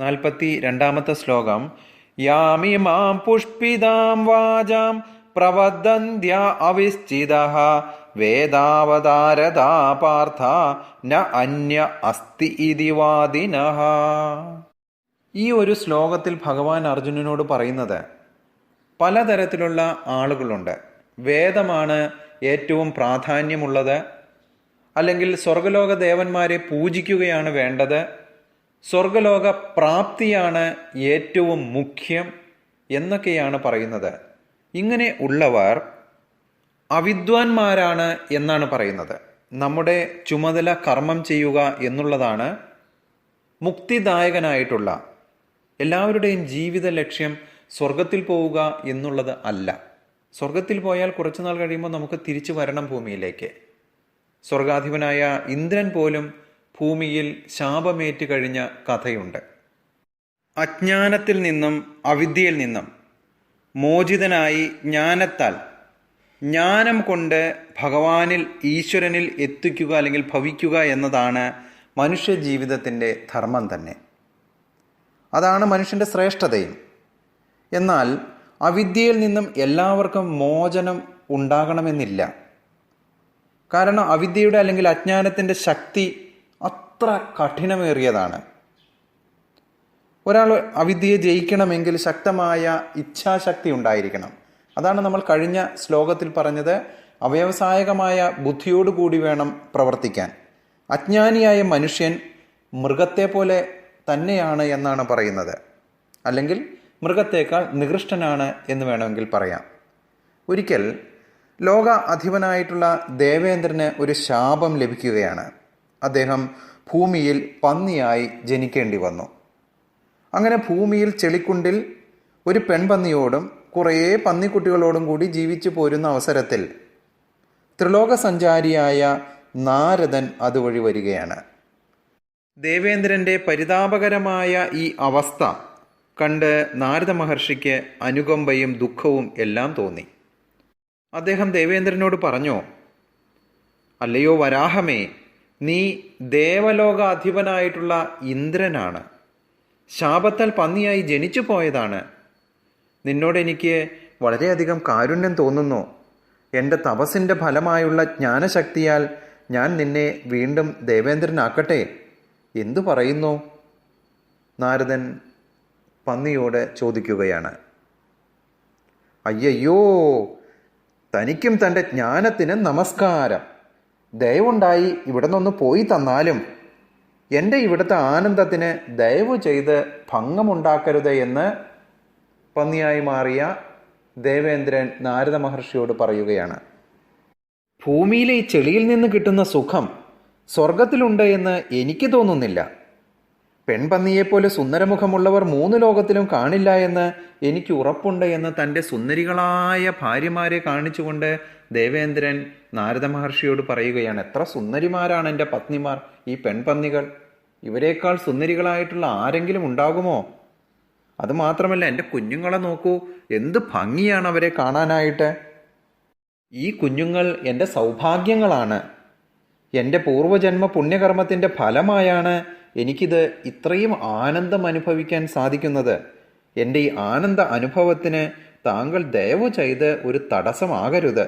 നാൽപ്പത്തി രണ്ടാമത്തെ ശ്ലോകം. യാമി മാം പുഷ്പിതാം വാചാം പ്രവദന്ത്യ അവിശ്ചിത. വേദാവതാരതാ പാർത്ഥ ന അന്യ അസ്തി ഇതി വാദിനഃ. ഈ ഒരു ശ്ലോകത്തിൽ ഭഗവാൻ അർജുനനോട് പറയുന്നത് പലതരത്തിലുള്ള ആളുകളുണ്ട്. വേദമാണ് ഏറ്റവും പ്രാധാന്യമുള്ളത്. അല്ലെങ്കിൽ സ്വർഗലോക ദേവന്മാരെ പൂജിക്കുകയാണ് വേണ്ടത്. സ്വർഗലോക പ്രാപ്തിയാണ് ഏറ്റവും മുഖ്യം എന്നൊക്കെയാണ് പറയുന്നത്. ഇങ്ങനെ ഉള്ളവർ അവിദ്വാൻമാരാണ് എന്നാണ് പറയുന്നത്. നമ്മുടെ ചുമതല കർമ്മം ചെയ്യുക എന്നുള്ളതാണ് മുക്തിദായകനായിട്ടുള്ള എല്ലാവരുടെയും ജീവിത ലക്ഷ്യം സ്വർഗത്തിൽ പോവുക എന്നുള്ളത് അല്ല. സ്വർഗത്തിൽ പോയാൽ കുറച്ചുനാൾ കഴിയുമ്പോൾ നമുക്ക് തിരിച്ചു വരണം ഭൂമിയിലേക്ക്. സ്വർഗാധിപനായ ഇന്ദ്രൻ പോലും ഭൂമിയിൽ ശാപമേറ്റ് കഴിഞ്ഞ കഥയുണ്ട്. അജ്ഞാനത്തിൽ നിന്നും അവിദ്യയിൽ നിന്നും മോചിതനായി ജ്ഞാനത്താൽ ജ്ഞാനം കൊണ്ട് ഭഗവാനിൽ ഈശ്വരനിൽ എത്തിക്കുക അല്ലെങ്കിൽ ഭവിക്കുക എന്നതാണ് മനുഷ്യ ജീവിതത്തിന്റെ ധർമ്മം തന്നെ. അതാണ് മനുഷ്യന്റെ ശ്രേഷ്ഠതയും. എന്നാൽ അവിദ്യയിൽ നിന്നും എല്ലാവർക്കും മോചനം ഉണ്ടാകണമെന്നില്ല. കാരണം അവിദ്യയുടെ അല്ലെങ്കിൽ അജ്ഞാനത്തിന്റെ ശക്തി അത്ര കഠിനമേറിയതാണ്. ഒരാൾ അവിദ്യയെ ജയിക്കണമെങ്കിൽ ശക്തമായ ഇച്ഛാശക്തി ഉണ്ടായിരിക്കണം. അതാണ് നമ്മൾ കഴിഞ്ഞ ശ്ലോകത്തിൽ പറഞ്ഞത് അവ്യവസായകമായ ബുദ്ധിയോടുകൂടി വേണം പ്രവർത്തിക്കാൻ. അജ്ഞാനിയായ മനുഷ്യൻ മൃഗത്തെ പോലെ തന്നെയാണ് എന്നാണ് പറയുന്നത്. അല്ലെങ്കിൽ മൃഗത്തേക്കാൾ നികൃഷ്ടനാണ് എന്ന് വേണമെങ്കിൽ പറയാം. ഒരിക്കൽ ലോക അധിപനായിട്ടുള്ള ദേവേന്ദ്രന് ഒരു ശാപം ലഭിക്കുകയാണ്. അദ്ദേഹം ഭൂമിയിൽ പന്നിയായി ജനിക്കേണ്ടി വന്നു. അങ്ങനെ ഭൂമിയിൽ ചെളിക്കുണ്ടിൽ ഒരു പെൺപന്നിയോടും കുറേ പന്നിക്കുട്ടികളോടും കൂടി ജീവിച്ചു പോരുന്ന അവസരത്തിൽ ത്രിലോക സഞ്ചാരിയായ നാരദൻ അതുവഴി വരികയാണ്. ദേവേന്ദ്രന്റെ പരിതാപകരമായ ഈ അവസ്ഥ കണ്ട് നാരദ മഹർഷിക്ക് അനുകമ്പയും ദുഃഖവും എല്ലാം തോന്നി. അദ്ദേഹം ദേവേന്ദ്രനോട് പറഞ്ഞു അല്ലയോ വരാഹമേ നീ ദേവലോകാധിപനായിട്ടുള്ള ഇന്ദ്രനാണ്. ശാപത്താൽ പന്നിയായി ജനിച്ചു പോയതാണ്. നിന്നോട് എനിക്ക് വളരെയധികം കാരുണ്യം തോന്നുന്നു. എന്റെ തപസ്സിന്റെ ഫലമായുള്ള ജ്ഞാനശക്തിയാൽ ഞാൻ നിന്നെ വീണ്ടും ദേവേന്ദ്രനാക്കട്ടെ. എന്തു പറയുന്നു? നാരദൻ പന്നിയോട് ചോദിക്കുകയാണ്. അയ്യയ്യോ തനിക്കും തന്റെ ജ്ഞാനത്തിന് നമസ്കാരം. ദയവുണ്ടായി ഇവിടെ നിന്നൊന്ന് പോയി തന്നാലും എന്റെ ഇവിടുത്തെ ആനന്ദത്തിന് ദയവ് ചെയ്ത് ഭംഗമുണ്ടാക്കരുത് എന്ന് പന്നിയായി മാറിയ ദേവേന്ദ്രൻ നാരദ മഹർഷിയോട് പറയുകയാണ്. ഭൂമിയിലെ ഈ ചെളിയിൽ നിന്ന് കിട്ടുന്ന സുഖം സ്വർഗത്തിലുണ്ട് എന്ന് എനിക്ക് തോന്നുന്നില്ല. പെൺപന്നിയെപ്പോലെ സുന്ദരമുഖമുള്ളവർ മൂന്ന് ലോകത്തിലും കാണില്ല എന്ന് എനിക്ക് ഉറപ്പുണ്ട് എന്ന് തന്റെ സുന്ദരികളായ ഭാര്യമാരെ കാണിച്ചുകൊണ്ട് ദേവേന്ദ്രൻ നാരദ മഹർഷിയോട് പറയുകയാണ്. എത്ര സുന്ദരിമാരാണ് എന്റെ പത്നിമാർ ഈ പെൺപന്നികൾ. ഇവരെക്കാൾ സുന്ദരികളായിട്ടുള്ള ആരെങ്കിലും ഉണ്ടാകുമോ? അതുമാത്രമല്ല എന്റെ കുഞ്ഞുങ്ങളെ നോക്കൂ എന്ത് ഭംഗിയാണ് അവരെ കാണാനായിട്ട്. ഈ കുഞ്ഞുങ്ങൾ എന്റെ സൗഭാഗ്യങ്ങളാണ്. എന്റെ പൂർവജന്മ പുണ്യകർമ്മത്തിന്റെ ഫലമായാണ് എനിക്കിത് ഇത്രയും ആനന്ദം അനുഭവിക്കാൻ സാധിക്കുന്നത്. എന്റെ ഈ ആനന്ദ അനുഭവത്തിന് താങ്കൾ ദയവ് ചെയ്ത് ഒരു തടസ്സമാകരുത്.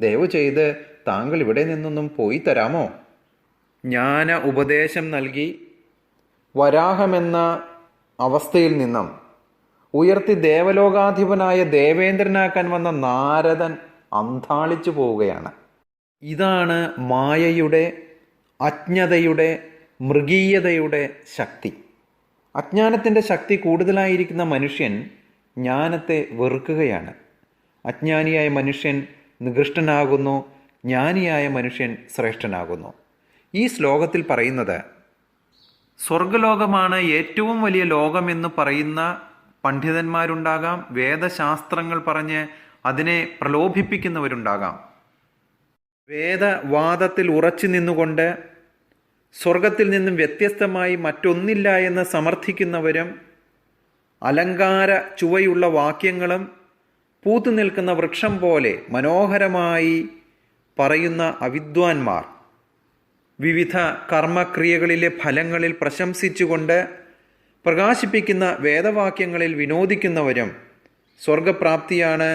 ദയവ് ചെയ്ത് താങ്കൾ ഇവിടെ നിന്നൊന്നും പോയി തരാമോ? ജ്ഞാന ഉപദേശം നൽകി വരാഹമെന്ന അവസ്ഥയിൽ നിന്നും ഉയർത്തി ദേവലോകാധിപനായ ദേവേന്ദ്രനാക്കാൻ വന്ന നാരദൻ അന്താളിച്ചു പോവുകയാണ്. ഇതാണ് മായയുടെ അജ്ഞതയുടെ മൃഗീയതയുടെ ശക്തി. അജ്ഞാനത്തിന്റെ ശക്തി കൂടുതലായിരിക്കുന്ന മനുഷ്യൻ ജ്ഞാനത്തെ വെറുക്കുകയാണ്. അജ്ഞാനിയായ മനുഷ്യൻ നികൃഷ്ടനാകുന്നു ജ്ഞാനിയായ മനുഷ്യൻ ശ്രേഷ്ഠനാകുന്നു. ഈ ശ്ലോകത്തിൽ പറയുന്നത് സ്വർഗലോകമാണ് ഏറ്റവും വലിയ ലോകമെന്ന് പറയുന്ന പണ്ഡിതന്മാരുണ്ടാകാം വേദശാസ്ത്രങ്ങൾ പറഞ്ഞ് അതിനെ പ്രലോഭിപ്പിക്കുന്നവരുണ്ടാകാം. വേദവാദത്തിൽ ഉറച്ചു നിന്നുകൊണ്ട് സ്വർഗത്തിൽ നിന്നും വ്യത്യസ്തമായി മറ്റൊന്നില്ല എന്ന് സമർത്ഥിക്കുന്നവരും അലങ്കാര ചുവയുള്ള വാക്യങ്ങളും പൂത്തു നിൽക്കുന്ന വൃക്ഷം പോലെ മനോഹരമായി പറയുന്ന അവിദ്വാൻമാർ വിവിധ കർമ്മക്രിയകളിലെ ഫലങ്ങളിൽ പ്രശംസിച്ചുകൊണ്ട് പ്രകാശിപ്പിക്കുന്ന വേദവാക്യങ്ങളിൽ വിനോദിക്കുന്നവരും സ്വർഗപ്രാപ്തിയാണ്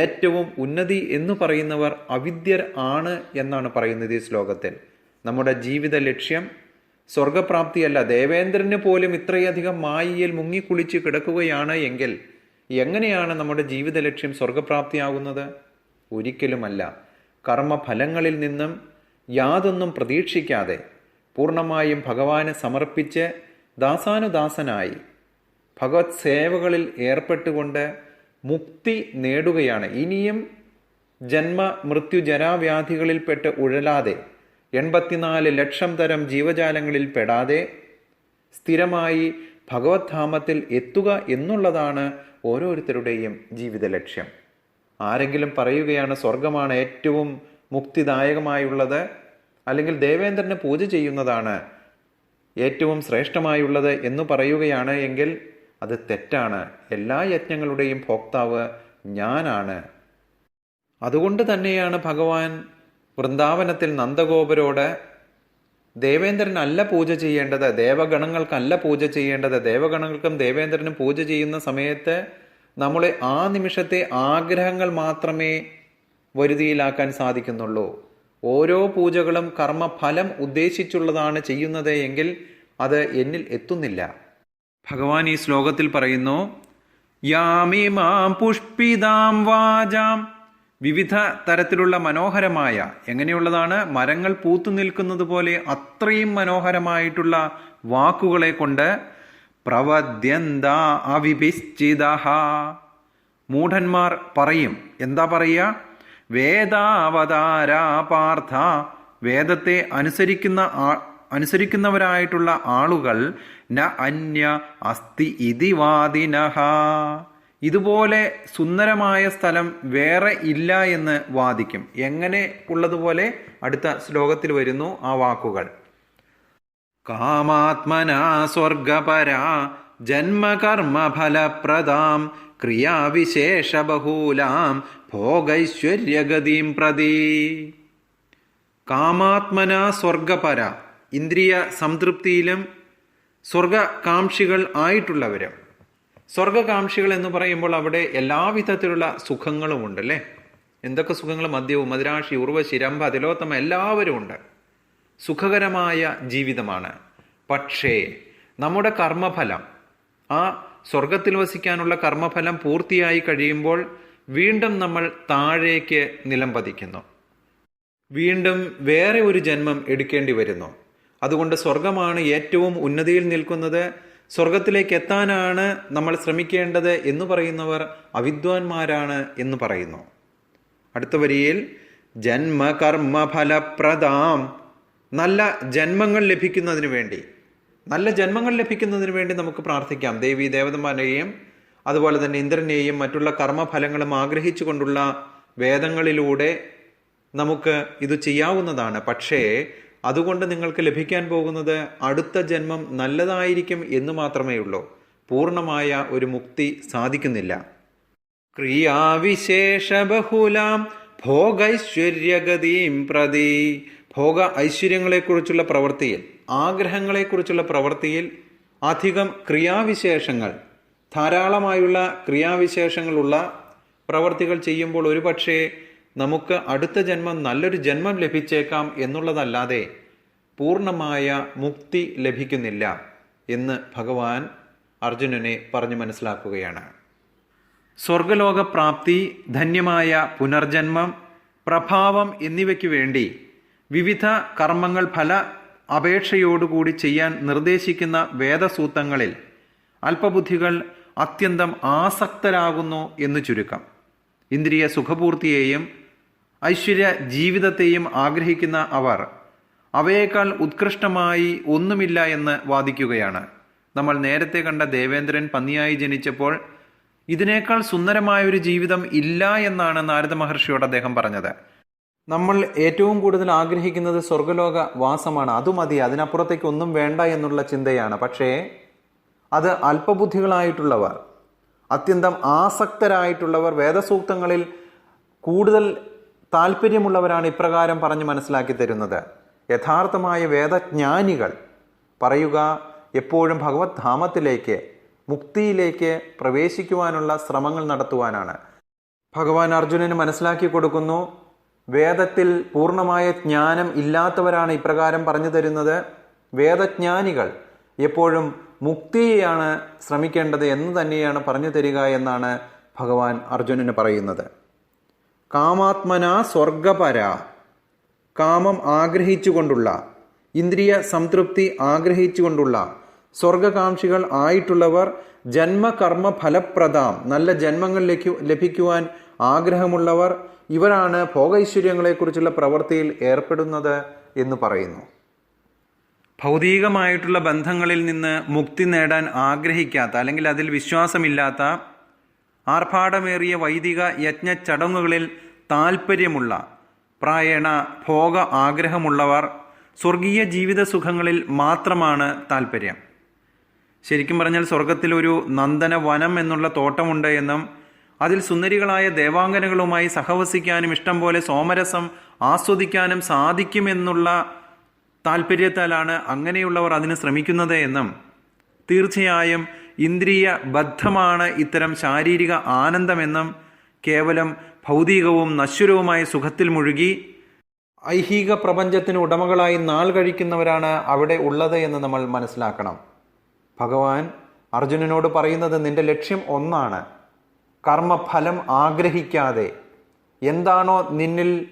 ഏറ്റവും ഉന്നതി എന്ന് പറയുന്നവർ അവിദ്യർ ആണ് എന്നാണ് പറയുന്നത് ഈ ശ്ലോകത്തിൽ. നമ്മുടെ ജീവിത ലക്ഷ്യം സ്വർഗപ്രാപ്തിയല്ല ദേവേന്ദ്രന് പോലും ഇത്രയധികം മായിയിൽ മുങ്ങിക്കുളിച്ച് കിടക്കുകയാണ് എങ്കിൽ എങ്ങനെയാണ് നമ്മുടെ ജീവിത ലക്ഷ്യം സ്വർഗപ്രാപ്തിയാകുന്നത് ഒരിക്കലുമല്ല. കർമ്മഫലങ്ങളിൽ നിന്നും യാതൊന്നും പ്രതീക്ഷിക്കാതെ പൂർണമായും ഭഗവാനെ സമർപ്പിച്ച് ദാസാനുദാസനായി ഭഗവത് സേവകളിൽ ഏർപ്പെട്ടുകൊണ്ട് മുക്തി നേടുകയാണ്. ഇനിയും ജന്മ മൃത്യു ജരാവ്യാധികളിൽപ്പെട്ട് ഉഴലാതെ എൺപത്തിനാല് ലക്ഷം തരം ജീവജാലങ്ങളിൽ പെടാതെ സ്ഥിരമായി ഭഗവത്ധാമത്തിൽ എത്തുക എന്നുള്ളതാണ് ഓരോരുത്തരുടെയും ജീവിത ലക്ഷ്യം. ആരെങ്കിലും പറയുകയാണ് സ്വർഗമാണ് ഏറ്റവും മുക്തിദായകമായുള്ളത് അല്ലെങ്കിൽ ദേവേന്ദ്രനെ പൂജ ചെയ്യുന്നതാണ് ഏറ്റവും ശ്രേഷ്ഠമായുള്ളത് എന്ന് പറയുകയാണ് എങ്കിൽ അത് തെറ്റാണ്. എല്ലാ യജ്ഞങ്ങളുടെയും ഭോക്താവ് ഞാനാണ്. അതുകൊണ്ട് തന്നെയാണ് ഭഗവാൻ വൃന്ദാവനത്തിൽ നന്ദഗോപരോട് ദേവേന്ദ്രനല്ല പൂജ ചെയ്യേണ്ടത് ദേവഗണങ്ങൾക്കല്ല പൂജ ചെയ്യേണ്ടത് ദേവഗണങ്ങൾക്കും ദേവേന്ദ്രനും പൂജ ചെയ്യുന്ന സമയത്ത് നമ്മളെ ആ നിമിഷത്തെ ആഗ്രഹങ്ങൾ മാത്രമേ വരുതിയിലാക്കാൻ സാധിക്കുന്നുള്ളൂ. ഓരോ പൂജകളും കർമ്മഫലം ഉദ്ദേശിച്ചുള്ളതാണ് ചെയ്യുന്നത് എങ്കിൽ അത് എന്നിൽ എത്തുന്നില്ല. ഭഗവാൻ ഈ ശ്ലോകത്തിൽ പറയുന്നു യാമിമാം പുഷ്പിതാം വാചാം വിവിധ തരത്തിലുള്ള മനോഹരമായ എങ്ങനെയുള്ളതാണ് മരങ്ങൾ പൂത്തു നിൽക്കുന്നത് പോലെ അത്രയും മനോഹരമായിട്ടുള്ള വാക്കുകളെ കൊണ്ട് പ്രവദ്യന്ത അവിഭിശ്ചിത മൂഢന്മാർ പറയും. എന്താ പറയുക? വേദാവതാര പാർത്ഥ. വേദത്തെ അനുസരിക്കുന്ന അനുസരിക്കുന്നവരായിട്ടുള്ള ആളുകൾ ന അന്യ അസ്തി ഇതി വാദിനഹ. ഇതുപോലെ സുന്ദരമായ സ്ഥലം വേറെ ഇല്ല എന്ന് വാദിക്കും. എങ്ങനെ ഉള്ളതുപോലെ അടുത്ത ശ്ലോകത്തിൽ വരുന്നു ആ വാക്കുകൾ. കാമാത്മനാ സ്വർഗപരാ ജന്മകർമ്മഫലപ്രദാം ക്രിയാവിശേഷബഹൂലാം ഭോഗൈശ്വര്യഗതിം പ്രതി. കാമാത്മന സ്വർഗപര ഇന്ദ്രിയ സംതൃപ്തിയിലും സ്വർഗകാംക്ഷികൾ ആയിട്ടുള്ളവരും. സ്വർഗകാംക്ഷികൾ എന്ന് പറയുമ്പോൾ അവിടെ എല്ലാവിധത്തിലുള്ള സുഖങ്ങളും ഉണ്ട് അല്ലേ? എന്തൊക്കെ സുഖങ്ങൾ? മദ്യവും മദിരാശി ഉർവശി രംഭ തിലോത്തമ എല്ലാവരും ഉണ്ട്. സുഖകരമായ ജീവിതമാണ്. പക്ഷേ നമ്മുടെ കർമ്മഫലം ആ സ്വർഗത്തിൽ വസിക്കാനുള്ള കർമ്മഫലം പൂർത്തിയായി കഴിയുമ്പോൾ വീണ്ടും നമ്മൾ താഴേക്ക് നിലംപതിക്കുന്നു വീണ്ടും വേറെ ഒരു ജന്മം എടുക്കേണ്ടി വരുന്നു. അതുകൊണ്ട് സ്വർഗമാണ് ഏറ്റവും ഉന്നതിയിൽ നിൽക്കുന്നത്. സ്വർഗത്തിലേക്ക് എത്താനാണ് നമ്മൾ ശ്രമിക്കേണ്ടത് എന്ന് പറയുന്നവർ അവിദ്വാൻമാരാണ് എന്ന് പറയുന്നു. അടുത്ത വരിയിൽ ജന്മകർമ്മഫലപ്രദാം. നല്ല ജന്മങ്ങൾ ലഭിക്കുന്നതിന് വേണ്ടി. നല്ല ജന്മങ്ങൾ ലഭിക്കുന്നതിന് വേണ്ടി നമുക്ക് പ്രാർത്ഥിക്കാം. ദേവി ദേവതമാരെയും അതുപോലെ തന്നെ ഇന്ദ്രനെയും മറ്റുള്ള കർമ്മഫലങ്ങളും ആഗ്രഹിച്ചുകൊണ്ടുള്ള വേദങ്ങളിലൂടെ നമുക്ക് ഇത് ചെയ്യാവുന്നതാണ്. പക്ഷേ അതുകൊണ്ട് നിങ്ങൾക്ക് ലഭിക്കാൻ പോകുന്നത് അടുത്ത ജന്മം നല്ലതായിരിക്കും എന്ന് മാത്രമേ ഉള്ളൂ. പൂർണമായ ഒരു മുക്തി സാധിക്കുന്നില്ല. ക്രിയാവിശേഷ ബഹുലാം ഭോഗൈശ്വര്യഗതിയും പ്രതി. ഭോഗ ഐശ്വര്യങ്ങളെക്കുറിച്ചുള്ള പ്രവൃത്തിയിൽ ആഗ്രഹങ്ങളെക്കുറിച്ചുള്ള പ്രവൃത്തിയിൽ അധികം ക്രിയാവിശേഷങ്ങൾ ധാരാളമായുള്ള ക്രിയാവിശേഷങ്ങളുള്ള പ്രവർത്തികൾ ചെയ്യുമ്പോൾ ഒരുപക്ഷെ നമുക്ക് അടുത്ത ജന്മം നല്ലൊരു ജന്മം ലഭിച്ചേക്കാം എന്നുള്ളതല്ലാതെ പൂർണമായ മുക്തി ലഭിക്കുന്നില്ല എന്ന് ഭഗവാൻ അർജുനനെ പറഞ്ഞു മനസ്സിലാക്കുകയാണ്. സ്വർഗലോകപ്രാപ്തി ധന്യമായ പുനർജന്മം പ്രഭാവം എന്നിവയ്ക്ക് വേണ്ടി വിവിധ കർമ്മങ്ങൾ ഫല അപേക്ഷയോടുകൂടി ചെയ്യാൻ നിർദ്ദേശിക്കുന്ന വേദസൂത്രങ്ങളിൽ അല്പബുദ്ധികൾ അത്യന്തം ആസക്തരാകുന്നു എന്ന് ചുരുക്കം. ഇന്ദ്രിയ സുഖപൂർത്തിയെയും ഐശ്വര്യ ജീവിതത്തെയും ആഗ്രഹിക്കുന്ന അവർ. അവയേക്കാൾ ഉത്കൃഷ്ടമായി ഒന്നുമില്ല എന്ന് വാദിക്കുകയാണ്. നമ്മൾ നേരത്തെ കണ്ട ദേവേന്ദ്രൻ പന്നിയായി ജനിച്ചപ്പോൾ ഇതിനേക്കാൾ സുന്ദരമായ ഒരു ജീവിതം ഇല്ല എന്നാണ് നാരദ മഹർഷിയോട് അദ്ദേഹം പറഞ്ഞത്. നമ്മൾ ഏറ്റവും കൂടുതൽ ആഗ്രഹിക്കുന്നത് സ്വർഗലോക വാസമാണ്. അത് മതി. അതിനപ്പുറത്തേക്ക് ഒന്നും വേണ്ട എന്നുള്ള ചിന്തയാണ്. പക്ഷേ അത് അല്പബുദ്ധികളായിട്ടുള്ളവർ അത്യന്തം ആസക്തരായിട്ടുള്ളവർ വേദസൂക്തങ്ങളിൽ കൂടുതൽ താല്പര്യമുള്ളവരാണ് ഇപ്രകാരം പറഞ്ഞ് മനസ്സിലാക്കി തരുന്നത്. യഥാർത്ഥമായ വേദജ്ഞാനികൾ പറയുക എപ്പോഴും ഭഗവത് ധാമത്തിലേക്ക് മുക്തിയിലേക്ക് പ്രവേശിക്കുവാനുള്ള ശ്രമങ്ങൾ നടത്തുവാനാണ്. ഭഗവാൻ അർജുനന് മനസ്സിലാക്കി കൊടുക്കുന്നു വേദത്തിൽ പൂർണമായ ജ്ഞാനം ഇല്ലാത്തവരാണ് ഇപ്രകാരം പറഞ്ഞു തരുന്നത്. വേദജ്ഞാനികൾ എപ്പോഴും മുക്തിയെയാണ് ശ്രമിക്കേണ്ടത് എന്ന് തന്നെയാണ് പറഞ്ഞു തരിക എന്നാണ് ഭഗവാൻ അർജുനന് പറയുന്നത്. കാമാത്മന സ്വർഗപര. കാമം ആഗ്രഹിച്ചുകൊണ്ടുള്ള ഇന്ദ്രിയ സംതൃപ്തി ആഗ്രഹിച്ചുകൊണ്ടുള്ള സ്വർഗകാംക്ഷികൾ ആയിട്ടുള്ളവർ ജന്മകർമ്മ ഫലപ്രദാം നല്ല ജന്മങ്ങൾ ലഭിക്കു ലഭിക്കുവാൻ ആഗ്രഹമുള്ളവർ ഇവരാണ് ഭോഗൈശ്വര്യങ്ങളെക്കുറിച്ചുള്ള പ്രവൃത്തിയിൽ ഏർപ്പെടുന്നത് എന്ന് പറയുന്നു. ഭൗതികമായിട്ടുള്ള ബന്ധങ്ങളിൽ നിന്ന് മുക്തി നേടാൻ ആഗ്രഹിക്കാത്ത അല്ലെങ്കിൽ അതിൽ വിശ്വാസമില്ലാത്ത ആർഭാടമേറിയ വൈദിക യജ്ഞ ചടങ്ങുകളിൽ താൽപ്പര്യമുള്ള പ്രായണ ഭോഗ ആഗ്രഹമുള്ളവർ സ്വർഗീയ ജീവിത സുഖങ്ങളിൽ മാത്രമാണ് താൽപ്പര്യം ശരിക്കും പറഞ്ഞാൽ സ്വർഗത്തിൽ ഒരു നന്ദന വനം എന്നുള്ള തോട്ടമുണ്ട് എന്നും അതിൽ സുന്ദരികളായ ദേവാംഗനകളുമായി സഹവസിക്കാനും ഇഷ്ടം പോലെ സോമരസം ആസ്വദിക്കാനും സാധിക്കുമെന്നുള്ള താല്പര്യത്താലാണ് അങ്ങനെയുള്ളവർ അതിന് ശ്രമിക്കുന്നത് എന്നും തീർച്ചയായും ഇന്ദ്രിയ ബദ്ധമാണ് ഇത്തരം ശാരീരിക ആനന്ദമെന്നും കേവലം ഭൗതികവും നശ്വരവുമായ സുഖത്തിൽ മുഴുകി ഐഹിക പ്രപഞ്ചത്തിന് ഉടമകളായി നാൾ കഴിക്കുന്നവരാണ് അവിടെ ഉള്ളത് എന്ന് നമ്മൾ മനസ്സിലാക്കണം. ഭഗവാൻ അർജുനനോട് പറയുന്നത് നിന്റെ ലക്ഷ്യം ഒന്നാണ്. കർമ്മഫലം ആഗ്രഹിക്കാതെ എന്താണോ നിന്നിൽ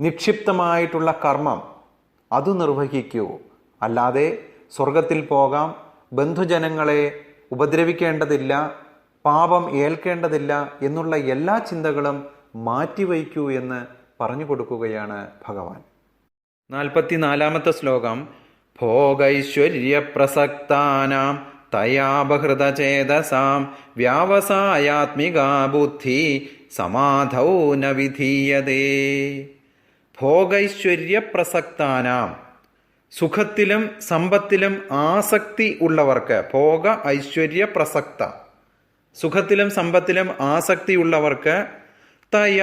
നിക്ഷിപ്തമായിട്ടുള്ള കർമ്മം അത് നിർവഹിക്കൂ. അല്ലാതെ സ്വർഗത്തിൽ പോകാം ബന്ധുജനങ്ങളെ ഉപദ്രവിക്കേണ്ടതില്ല പാപം ഏൽക്കേണ്ടതില്ല എന്നുള്ള എല്ലാ ചിന്തകളും മാറ്റിവയ്ക്കൂ എന്ന് പറഞ്ഞു കൊടുക്കുകയാണ് ഭഗവാൻ. നാൽപ്പത്തിനാലാമത്തെ ശ്ലോകം. ഭോഗൈശ്വര്യപ്രസക്താനാം തയാപഹൃതചേതസാം വ്യാവസായാത്മികാ ബുദ്ധി സമാധൗ ന വിധീയതേ. ഭോഗൈശ്വര്യപ്രസക്താനാം സുഖത്തിലും സമ്പത്തിലും ആസക്തി ഉള്ളവർക്ക് ഭോഗ ഐശ്വര്യ പ്രസക്ത സുഖത്തിലും സമ്പത്തിലും ആസക്തിയുള്ളവർക്ക് തയ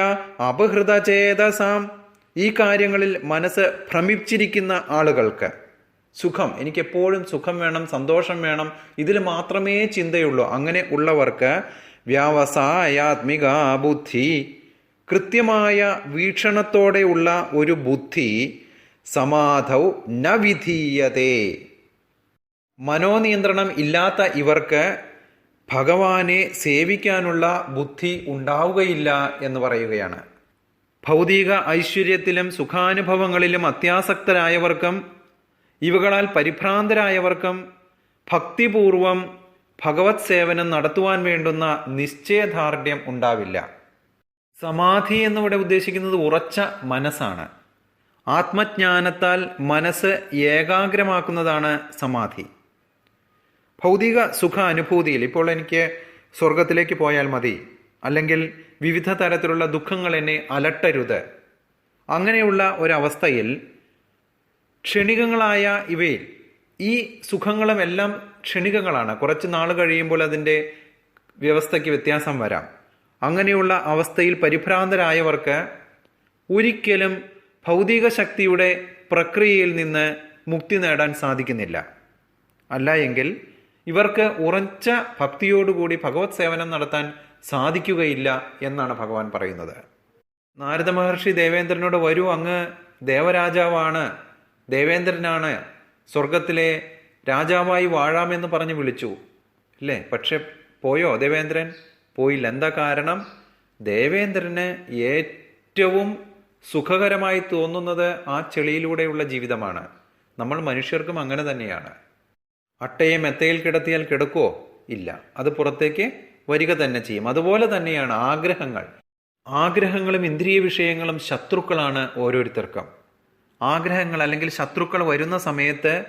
അപഹൃതചേതസാം. ഈ കാര്യങ്ങളിൽ മനസ്സ് ഭ്രമിച്ചിരിക്കുന്ന ആളുകൾക്ക് സുഖം എനിക്ക് എപ്പോഴും സുഖം വേണം സന്തോഷം വേണം ഇതിൽ മാത്രമേ ചിന്തയുള്ളൂ. അങ്ങനെ ഉള്ളവർക്ക് വ്യാവസായാത്മിക ബുദ്ധി കൃത്യമായ വീക്ഷണത്തോടെയുള്ള ഒരു ബുദ്ധി സമാധൗ ന വിധീയതേ. മനോനിയന്ത്രണം ഇല്ലാത്ത ഇവർക്ക് ഭഗവാനെ സേവിക്കാനുള്ള ബുദ്ധി ഉണ്ടാവുകയില്ല എന്ന് പറയുകയാണ്. ഭൗതിക ഐശ്വര്യത്തിലും സുഖാനുഭവങ്ങളിലും അത്യാസക്തരായവർക്കും ഇവകളാൽ പരിഭ്രാന്തരായവർക്കും ഭക്തിപൂർവം ഭഗവത് സേവനം നടത്തുവാൻ വേണ്ടുന്ന നിശ്ചയദാർഢ്യം ഉണ്ടാവില്ല. സമാധി എന്നിവിടെ ഉദ്ദേശിക്കുന്നത് ഉറച്ച മനസ്സാണ്. ആത്മജ്ഞാനത്താൽ മനസ്സ് ഏകാഗ്രമാക്കുന്നതാണ് സമാധി. ഭൗതിക സുഖ അനുഭൂതിയിൽ ഇപ്പോൾ എനിക്ക് സ്വർഗത്തിലേക്ക് പോയാൽ മതി അല്ലെങ്കിൽ വിവിധ തരത്തിലുള്ള ദുഃഖങ്ങൾ എന്നെ അലട്ടരുത്. അങ്ങനെയുള്ള ഒരവസ്ഥയിൽ ക്ഷണികങ്ങളായ ഇവയിൽ ഈ സുഖങ്ങളും എല്ലാം ക്ഷണികങ്ങളാണ്. കുറച്ച് നാൾ കഴിയുമ്പോൾ അതിന്റെ വ്യവസ്ഥയ്ക്ക് വ്യത്യാസം വരാം. അങ്ങനെയുള്ള അവസ്ഥയിൽ പരിഭ്രാന്തരായവർക്ക് ഒരിക്കലും ഭൗതിക ശക്തിയുടെ പ്രക്രിയയിൽ നിന്ന് മുക്തി നേടാൻ സാധിക്കുന്നില്ല. അല്ല എങ്കിൽ ഇവർക്ക് ഉറച്ച ഭക്തിയോടുകൂടി ഭഗവത് സേവനം നടത്താൻ സാധിക്കുകയില്ല എന്നാണ് ഭഗവാൻ പറയുന്നത്. നാരദ മഹർഷി ദേവേന്ദ്രനോട് വരൂ അങ്ങ് ദേവരാജാവാണ് ദേവേന്ദ്രനാണ് സ്വർഗത്തിലെ രാജാവായി വാഴാമെന്ന് പറഞ്ഞ് വിളിച്ചു. അല്ലേ പക്ഷെ പോയോ ദേവേന്ദ്രൻ? പോയില്ല. എന്താ കാരണം? ദേവേന്ദ്രന് ഏറ്റവും സുഖകരമായി തോന്നുന്നത് ആ ചെളിയിലൂടെയുള്ള ജീവിതമാണ്. നമ്മൾ മനുഷ്യർക്കും അങ്ങനെ തന്നെയാണ്. അട്ടയെ മെത്തയിൽ കിടത്തിയാൽ കിടക്കുവോ ഇല്ല. അത് പുറത്തേക്ക് വരിക തന്നെ ചെയ്യും. അതുപോലെ തന്നെയാണ് ആഗ്രഹങ്ങൾ. ആഗ്രഹങ്ങളും ഇന്ദ്രിയ വിഷയങ്ങളും ശത്രുക്കളാണ് ഓരോരുത്തർക്കും. ആഗ്രഹങ്ങൾ അല്ലെങ്കിൽ ശത്രുക്കൾ വരുന്ന സമയത്ത്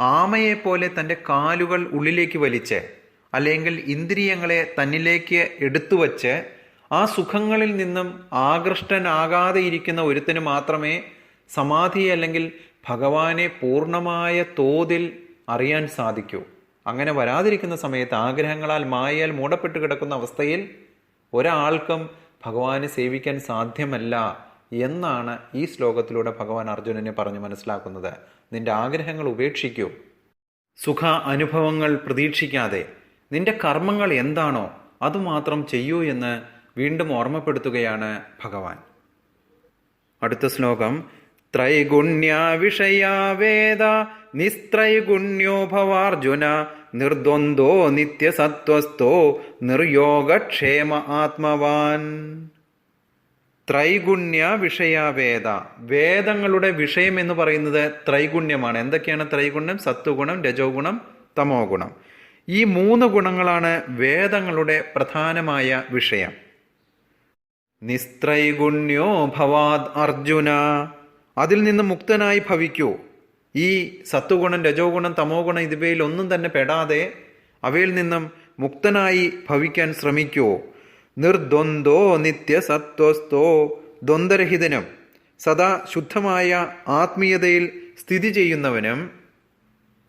ആമയെപ്പോലെ തന്റെ കാലുകൾ ഉള്ളിലേക്ക് വലിച്ച് അല്ലെങ്കിൽ ഇന്ദ്രിയങ്ങളെ തന്നിലേക്ക് എടുത്തു വച്ച് ആ സുഖങ്ങളിൽ നിന്നും ആകൃഷ്ടനാകാതെ ഇരിക്കുന്ന ഒരുത്തിന് മാത്രമേ സമാധി അല്ലെങ്കിൽ ഭഗവാനെ പൂർണമായ തോതിൽ അറിയാൻ സാധിക്കൂ. അങ്ങനെ വരാതിരിക്കുന്ന സമയത്ത് ആഗ്രഹങ്ങളാൽ മായയാൽ മൂടപ്പെട്ട് കിടക്കുന്ന അവസ്ഥയിൽ ഒരാൾക്കും ഭഗവാനെ സേവിക്കാൻ സാധ്യമല്ല എന്നാണ് ഈ ശ്ലോകത്തിലൂടെ ഭഗവാൻ അർജുനനെ പറഞ്ഞു മനസ്സിലാക്കുന്നത്. നിന്റെ ആഗ്രഹങ്ങൾ ഉപേക്ഷിക്കൂ. സുഖ അനുഭവങ്ങൾ പ്രതീക്ഷിക്കാതെ നിന്റെ കർമ്മങ്ങൾ എന്താണോ അതുമാത്രം ചെയ്യൂ എന്ന് വീണ്ടും ഓർമ്മപ്പെടുത്തുകയാണ് ഭഗവാൻ. അടുത്ത ശ്ലോകം ത്രൈഗുണ്യ വിഷയാ വേദ നിസ്ത്രൈഗുണ്യോ ഭവാർജുന നിർദ്വന്ദ്വോ നിത്യസത്വസ്ഥോ നിർയോഗക്ഷേമ ആത്മവാൻ. ത്രൈഗുണ്യ വിഷയ വേദ വേദങ്ങളുടെ വിഷയം എന്ന് പറയുന്നത് ത്രൈഗുണ്യമാണ്. എന്തൊക്കെയാണ് ത്രൈഗുണ്യം? സത്വഗുണം രജോ ഗുണം തമോ ഗുണം ഈ മൂന്ന് ഗുണങ്ങളാണ് വേദങ്ങളുടെ പ്രധാനമായ വിഷയം. നിസ്ത്രൈഗുണ്യോ ഭവാദ് അർജുന അതിൽ നിന്ന് മുക്തനായി ഭവിക്കൂ. ഈ സത്വഗുണം രജോ ഗുണം തമോ ഗുണം ഇതുവയിൽ ഒന്നും തന്നെ പെടാതെ അവയിൽ നിന്നും മുക്തനായി ഭവിക്കാൻ ശ്രമിക്കൂ. നിർദ്വന്ദ്വോ നിത്യസത്വസ്ഥോ ദ്വന്ദ്രഹിതനും സദാ ശുദ്ധമായ ആത്മീയതയിൽ സ്ഥിതി ചെയ്യുന്നവനും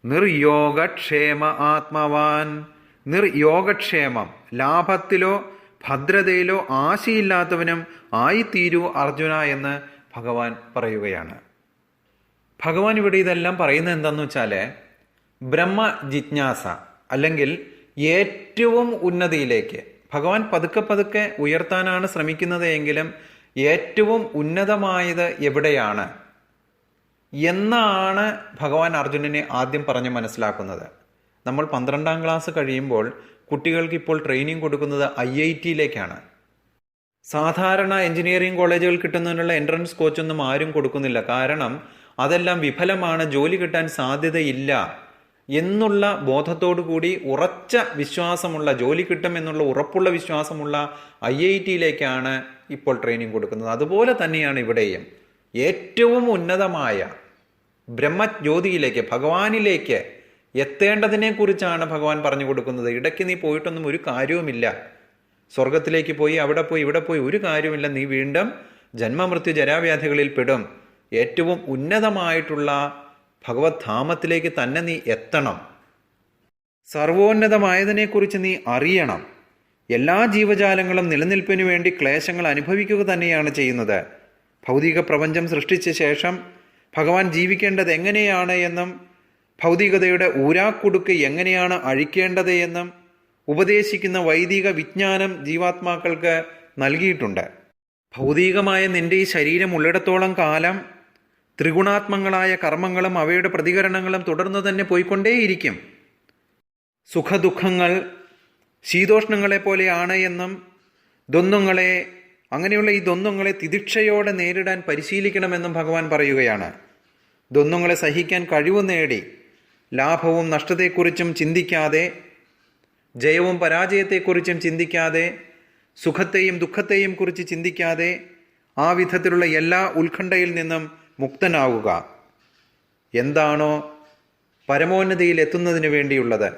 നിർയോഗക്ഷേമ ആത്മവാൻ. നിർയോഗക്ഷേമം ലാഭത്തിലോ ഭദ്രതയിലോ ആശയില്ലാത്തവനും ആയിത്തീരൂ അർജുന എന്ന് ഭഗവാൻ പറയുകയാണ്. ഭഗവാൻ ഇവിടെ ഇതെല്ലാം പറയുന്നത് എന്താണെന്ന് വെച്ചാൽ ബ്രഹ്മ ജിജ്ഞാസ അല്ലെങ്കിൽ ഏറ്റവും ഉന്നതിയിലേക്ക്. ഭഗവാൻ പതുക്കെ പതുക്കെ ഉയർത്താനാണ് ശ്രമിക്കുന്നത് എങ്കിലും ഏറ്റവും ഉന്നതമായത് എവിടെയാണ്? എന്നാണ് ഭഗവാൻ അർജുനനെ ആദ്യം പറഞ്ഞ് മനസ്സിലാക്കുന്നത്. നമ്മൾ പന്ത്രണ്ടാം ക്ലാസ് കഴിയുമ്പോൾ കുട്ടികൾക്ക് ഇപ്പോൾ ട്രെയിനിങ് കൊടുക്കുന്നത് ഐ ഐ ടിയിലേക്കാണ്. സാധാരണ എഞ്ചിനീയറിംഗ് കോളേജുകൾ കിട്ടുന്നതിനുള്ള എൻട്രൻസ് കോച്ചൊന്നും ആരും കൊടുക്കുന്നില്ല. കാരണം അതെല്ലാം വിഫലമാണ് ജോലി കിട്ടാൻ സാധ്യതയില്ല എന്നുള്ള ബോധത്തോടു കൂടി ഉറച്ച വിശ്വാസമുള്ള ജോലി കിട്ടും എന്നുള്ള ഉറപ്പുള്ള വിശ്വാസമുള്ള ഐ ഐ ടിയിലേക്കാണ് ഇപ്പോൾ ട്രെയിനിങ് കൊടുക്കുന്നത്. അതുപോലെ തന്നെയാണ് ഇവിടെയും. ഏറ്റവും ഉന്നതമായ ബ്രഹ്മജ്യോതിയിലേക്ക് ഭഗവാനിലേക്ക് എത്തേണ്ടതിനെക്കുറിച്ചാണ് ഭഗവാൻ പറഞ്ഞു കൊടുക്കുന്നത്. ഇടയ്ക്ക് നീ പോയിട്ടൊന്നും ഒരു കാര്യവുമില്ല. സ്വർഗത്തിലേക്ക് പോയി അവിടെ പോയി ഇവിടെ പോയി ഒരു കാര്യമില്ല നീ വീണ്ടും ജന്മമൃത്യു ജരാവ്യാധികളിൽ പെടും. ഏറ്റവും ഉന്നതമായിട്ടുള്ള ഭഗവത് ധാമത്തിലേക്ക് തന്നെ നീ എത്തണം. സർവോന്നതമായതിനെക്കുറിച്ച് നീ അറിയണം. എല്ലാ ജീവജാലങ്ങളും നിലനിൽപ്പിനു വേണ്ടി ക്ലേശങ്ങൾ അനുഭവിക്കുക തന്നെയാണ് ചെയ്യുന്നത്. ഭൗതിക പ്രപഞ്ചം സൃഷ്ടിച്ച ശേഷം ഭഗവാൻ ജീവിക്കേണ്ടത് എങ്ങനെയാണ് എന്നും ഭൗതികതയുടെ ഊരാക്കുടുക്ക് എങ്ങനെയാണ് അഴിക്കേണ്ടത് എന്നും ഉപദേശിക്കുന്ന വൈദിക വിജ്ഞാനം ജീവാത്മാക്കൾക്ക് നൽകിയിട്ടുണ്ട്. ഭൗതികമായ നിന്റെ ഈ ശരീരം ഉള്ളിടത്തോളം കാലം ത്രിഗുണാത്മങ്ങളായ കർമ്മങ്ങളും അവയുടെ പ്രതികരണങ്ങളും തുടർന്ന് തന്നെ പോയിക്കൊണ്ടേയിരിക്കും. സുഖദുഃഖങ്ങൾ ശീതോഷ്ണങ്ങളെ പോലെയാണ് എന്നും ദ്വന്ദ്ങ്ങളെ അങ്ങനെയുള്ള ഈ ദ്വന്ദ്ങ്ങളെ തിദിക്ഷയോടെ നേരിടാൻ പരിശീലിക്കണമെന്നും ഭഗവാൻ പറയുകയാണ്. ദ്വന്ദ്ങ്ങളെ സഹിക്കാൻ കഴിവ് നേടി ലാഭവും നഷ്ടത്തെക്കുറിച്ചും ചിന്തിക്കാതെ ജയവും പരാജയത്തെക്കുറിച്ചും ചിന്തിക്കാതെ സുഖത്തെയും ദുഃഖത്തെയും കുറിച്ച് ചിന്തിക്കാതെ ആ വിധത്തിലുള്ള എല്ലാ ഉത്കണ്ഠയിൽ നിന്നും മുക്തനാവുക. എന്താണോ പരമോന്നതിയിൽ എത്തുന്നതിന് വേണ്ടിയുള്ളത്.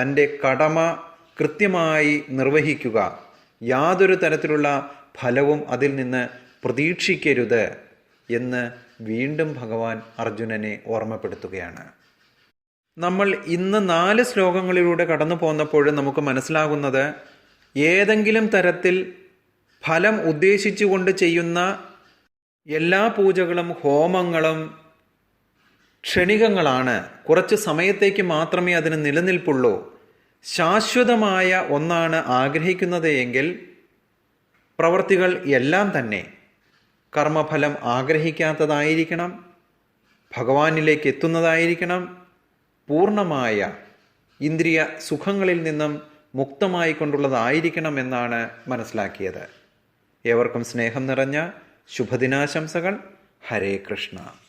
തന്റെ കടമ കൃത്യമായി നിർവഹിക്കുക. യാതൊരു തരത്തിലുള്ള ഫലവും അതിൽ നിന്ന് പ്രതീക്ഷിക്കരുത് എന്ന് വീണ്ടും ഭഗവാൻ അർജുനനെ ഓർമ്മപ്പെടുത്തുകയാണ്. നമ്മൾ ഇന്ന് നാല് ശ്ലോകങ്ങളിലൂടെ കടന്നു പോന്നപ്പോൾ നമുക്ക് മനസ്സിലാകുന്നത് ഏതെങ്കിലും തരത്തിൽ ഫലം ഉദ്ദേശിച്ചുകൊണ്ട് ചെയ്യുന്ന എല്ലാ പൂജകളും ഹോമങ്ങളും ക്ഷണികങ്ങളാണ്. കുറച്ച് സമയത്തേക്ക് മാത്രമേ അതിന് നിലനിൽപ്പുള്ളൂ. ശാശ്വതമായ ഒന്നാണ് ആഗ്രഹിക്കുന്നത് എങ്കിൽ പ്രവർത്തികൾ എല്ലാം തന്നെ കർമ്മഫലം ആഗ്രഹിക്കാത്തതായിരിക്കണം. ഭഗവാനിലേക്ക് എത്തുന്നതായിരിക്കണം. പൂർണമായ ഇന്ദ്രിയ സുഖങ്ങളിൽ നിന്നും മുക്തമായി കൊണ്ടുള്ളതായിരിക്കണം എന്നാണ് മനസ്സിലാക്കിയത്. ഏവർക്കും സ്നേഹം നിറഞ്ഞ ശുഭദിനാശംസകൾ. ഹരേ കൃഷ്ണ.